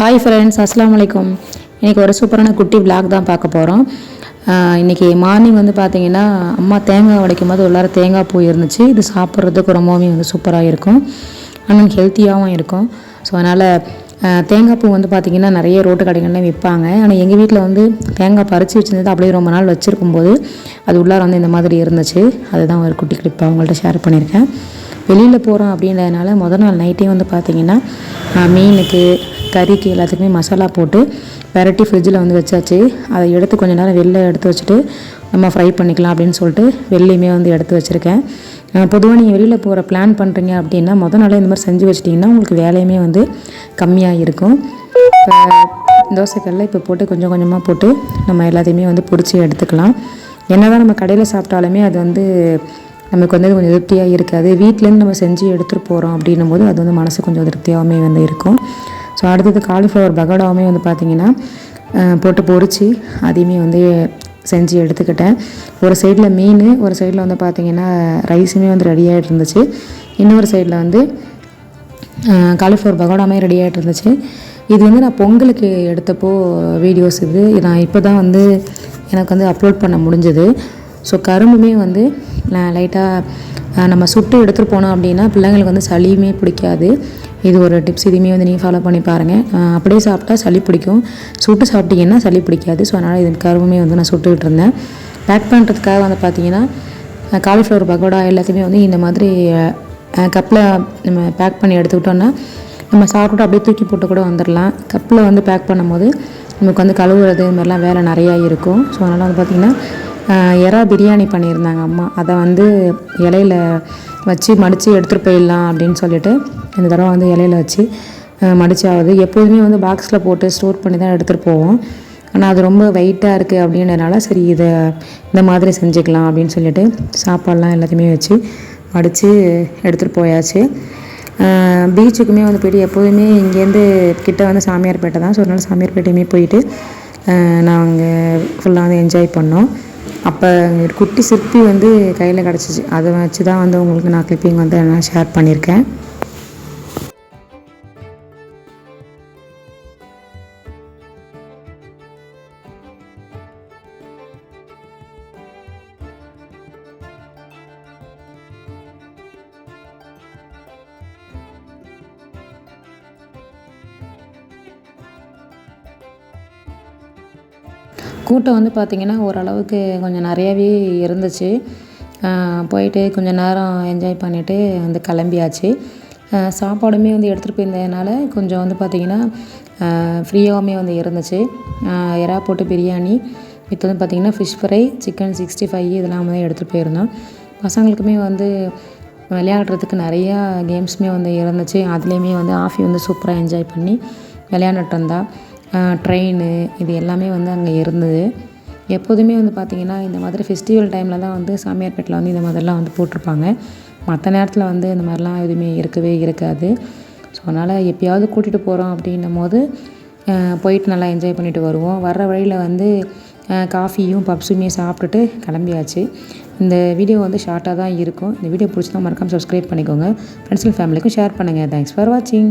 Hi friends அஸ்லாம் வலைக்கம் இன்றைக்கி ஒரு சூப்பரான குட்டி விளாக் தான் பார்க்க போகிறோம் இன்றைக்கி மார்னிங் வந்து பார்த்தீங்கன்னா அம்மா தேங்காய் உடைக்கும் போது உள்ளார தேங்காய் பூ இருந்துச்சு. இது சாப்பிட்றதுக்கு ரொம்பவுமே வந்து சூப்பராக இருக்கும். ஆனால் ஹெல்த்தியாகவும் இருக்கும். ஸோ அதனால் தேங்காய் பூ வந்து பார்த்திங்கன்னா நிறைய ரோட்டு கடைகள்லாம் விற்பாங்க ஆனால் எங்கள் வீட்டில் வந்து தேங்காய் பறித்து வச்சிருந்தது அப்படியே ரொம்ப நாள் வச்சுருக்கும் போது அது உள்ளார வந்து இந்த மாதிரி இருந்துச்சு. அதுதான் ஒரு குட்டி கிளிப்பாக அவங்கள்ட்ட ஷேர் பண்ணியிருக்கேன். வெளியில் போகிறோம் அப்படின்றதுனால முதல் நாள் நைட்டே வந்து பார்த்திங்கன்னா மீனுக்கு கறிக்கு எல்லாத்துக்குமே மசாலா போட்டு வெரைட்டி ஃப்ரிட்ஜில் வந்து வச்சாச்சு. அதை எடுத்து கொஞ்சம் நேரம் வெளில எடுத்து வச்சுட்டு நம்ம ஃப்ரை பண்ணிக்கலாம் அப்படின்னு சொல்லிட்டு வெள்ளையுமே வந்து எடுத்து வச்சுருக்கேன். பொதுவாக நீங்கள் வெளியில் போகிற பிளான் பண்ணுறீங்க அப்படின்னா முதல் நாளே இந்த மாதிரி செஞ்சு வச்சிட்டிங்கன்னா உங்களுக்கு வேலையுமே வந்து கம்மியாக இருக்கும். இப்போ தோசைக்கல்ல இப்போ போட்டு கொஞ்சம் கொஞ்சமாக போட்டு நம்ம எல்லாத்தையுமே வந்து பிடிச்சி எடுத்துக்கலாம். என்ன தான் நம்ம கடையில் சாப்பிட்டாலுமே அது வந்து நமக்கு வந்து கொஞ்சம் திருப்தியாக இருக்காது. வீட்டிலேருந்து நம்ம செஞ்சு எடுத்துகிட்டு போகிறோம் அப்படின்னும் போது அது வந்து மனசு கொஞ்சம் திருப்தியாகவுமே வந்து இருக்கும். ஸோ அடுத்தது காலிஃப்ளவர் பகோடாவுமே வந்து பார்த்திங்கன்னா போட்டு பொறிச்சு அதையுமே வந்து செஞ்சு எடுத்துக்கிட்டேன். ஒரு சைடில் மீன் ஒரு சைடில் வந்து பார்த்திங்கன்னா ரைஸுமே வந்து ரெடி ஆகிட்டு இருந்துச்சு. இன்னொரு சைடில் வந்து காலிஃப்ளவர் பகோடாமே ரெடி ஆகிட்டு இருந்துச்சு. இது வந்து நான் பொங்கலுக்கு எடுத்தப்போ வீடியோஸ் இது. நான் இப்போ தான் வந்து எனக்கு வந்து அப்லோட் பண்ண முடிஞ்சது. ஸோ கரும்புமே வந்து நான் லைட்டாக நம்ம சுட்டு எடுத்துகிட்டு போனோம் அப்படின்னா பிள்ளைங்களுக்கு வந்து சளியுமே பிடிக்காது. இது ஒரு டிப்ஸ் இதுவுமே வந்து நீங்கள் ஃபாலோ பண்ணி பாருங்கள் அப்படியே சாப்பிட்டா சளி பிடிக்கும். சுட்டு சாப்பிட்டீங்கன்னா சளி பிடிக்காது. ஸோ அதனால் இது கரும்புமே வந்து நான் சுட்டுக்கிட்டு இருந்தேன். பேக் பண்ணுறதுக்காக வந்து பார்த்தீங்கன்னா காலிஃப்ளவர் பகோடா எல்லாத்தையுமே வந்து இந்த மாதிரி கப்பில் நம்ம பேக் பண்ணி எடுத்துக்கிட்டோன்னா நம்ம சாப்பிட்டு அப்படியே தூக்கி போட்டு கூட வந்துடலாம் கப்பில் வந்து பேக் பண்ணும்போது நமக்கு வந்து கழுவுறது இது மாதிரிலாம் வேலை நிறையா இருக்கும். ஸோ அதனால் வந்து பார்த்திங்கன்னா எறா பிரியாணி பண்ணியிருந்தாங்க அம்மா. அதை வந்து இலையில வச்சு மடித்து எடுத்துகிட்டு போயிடலாம் அப்படின்னு சொல்லிட்டு இந்த தடவை வந்து இலையில வச்சு மடிச்சாவது. எப்போதுமே வந்து பாக்ஸில் போட்டு ஸ்டோர் பண்ணி தான் எடுத்துகிட்டு போவோம். ஆனால் அது ரொம்ப வெயிட்டாக இருக்குது அப்படின்றனால சரி இதை இந்த மாதிரி செஞ்சுக்கலாம் அப்படின்னு சொல்லிட்டு சாப்பாடெலாம் எல்லாத்தையுமே வச்சு மடித்து எடுத்துகிட்டு போயாச்சு. பீச்சுக்குமே வந்து போயிட்டு எப்போதுமே இங்கேருந்து கிட்ட வந்து சாமியார்பேட்டை தான். ஸோ அதனால சாமியார்பேட்டையுமே போயிட்டு நாங்கள் ஃபுல்லாக வந்து என்ஜாய் பண்ணோம். அப்போ ஒரு குட்டி சிற்பி வந்து கையில் கிடச்சிச்சு. அதை வச்சு தான் வந்து உங்களுக்கு நான் கிளிப்பிங் வந்து நான் ஷேர் பண்ணியிருக்கேன். கூட்டம் வந்து பார்த்திங்கன்னா ஓரளவுக்கு கொஞ்சம் நிறையாவே இருந்துச்சு. போயிட்டு கொஞ்சம் நேரம் என்ஜாய் பண்ணிவிட்டு வந்து கிளம்பியாச்சு. சாப்பாடுமே வந்து எடுத்துகிட்டு போயிருந்ததுனால கொஞ்சம் வந்து பார்த்திங்கன்னா ஃப்ரீயாகவுமே வந்து இருந்துச்சு. எறா போட்டு பிரியாணி இப்போ வந்து பார்த்திங்கன்னா fish fry chicken sixty five இதெல்லாம் வந்து எடுத்துகிட்டு போயிருந்தோம். பசங்களுக்குமே வந்து விளையாடுறதுக்கு நிறையா கேம்ஸுமே வந்து இருந்துச்சு. அதுலேயுமே வந்து ஆஃபி வந்து சூப்பராக என்ஜாய் பண்ணி விளையாண்டுட்டு இருந்தாள் ட்ரெயின் இது எல்லாமே வந்து அங்கே இருந்தது. எப்போதுமே வந்து பார்த்திங்கன்னா இந்த மாதிரி ஃபெஸ்டிவல் டைமில் தான் வந்து சாமியார்பேட்டில் வந்து இந்த மாதிரிலாம் வந்து போட்டிருப்பாங்க. மற்ற நேரத்தில் வந்து இந்த மாதிரிலாம் எதுவுமே இருக்கவே இருக்காது. ஸோ அதனால் எப்பயாவது கூட்டிகிட்டு போகிறோம் அப்படின்னும் போது போயிட்டு நல்லா என்ஜாய் பண்ணிட்டு வருவோம். வர்ற வழியில் வந்து காஃபியும் பப்ஸுமே சாப்பிட்டுட்டு கிளம்பியாச்சு. இந்த வீடியோ வந்து ஷார்ட்டாக தான் இருக்கும். இந்த வீடியோ பிடிச்சினா மறக்காமல் சப்ஸ்கிரைப் பண்ணிக்கோங்க. ஃப்ரெண்ட்ஸ் அண்ட் ஃபேமிலிக்கும் ஷேர் பண்ணுங்கள் தேங்க்ஸ் ஃபார் வாட்சிங்